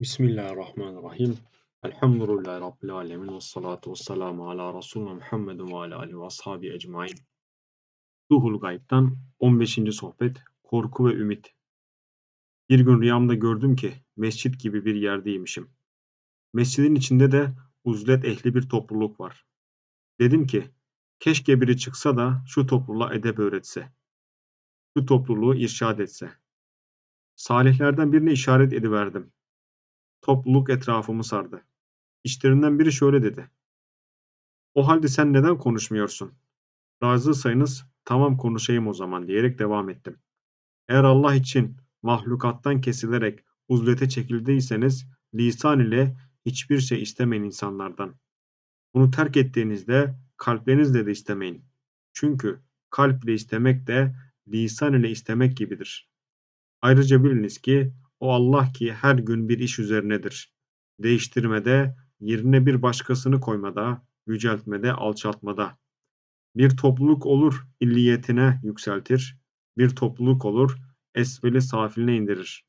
Bismillahirrahmanirrahim. Elhamdülillahi Rabbil alemin. Ve salatu ve selamu ala Resulüne Muhammedin ve ala alihi ve ashabi ecmain. Ruhul Gayb'tan 15. sohbet Korku ve Ümit. Bir gün rüyamda gördüm ki mescit gibi bir yerdeymişim. Mescidin içinde de uzlet ehli bir topluluk var. Dedim ki keşke biri çıksa da şu topluluğa edep öğretse. Şu topluluğu irşad etse. Salihlerden birine işaret ediverdim. Topluluk etrafımı sardı. İçlerinden biri şöyle dedi. O halde sen neden konuşmuyorsun? Razıysanız tamam konuşayım o zaman diyerek devam ettim. Eğer Allah için mahlukattan kesilerek uzlete çekildiyseniz lisan ile hiçbir şey istemeyin insanlardan. Bunu terk ettiğinizde kalplerinizle de istemeyin. Çünkü kalp ile istemek de lisan ile istemek gibidir. Ayrıca biliniz ki o Allah ki her gün bir iş üzerinedir. Değiştirmede, yerine bir başkasını koymada, yüceltmede, alçaltmada. Bir topluluk olur illiyetine yükseltir, bir topluluk olur esveli safiline indirir.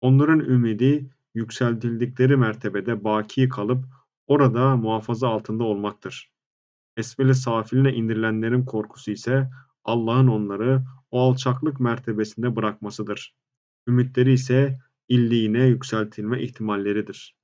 Onların ümidi yükseltildikleri mertebede baki kalıp orada muhafaza altında olmaktır. Esveli safiline indirilenlerin korkusu ise Allah'ın onları o alçaklık mertebesinde bırakmasıdır. Ümitleri ise illiğine yükseltilme ihtimalleridir.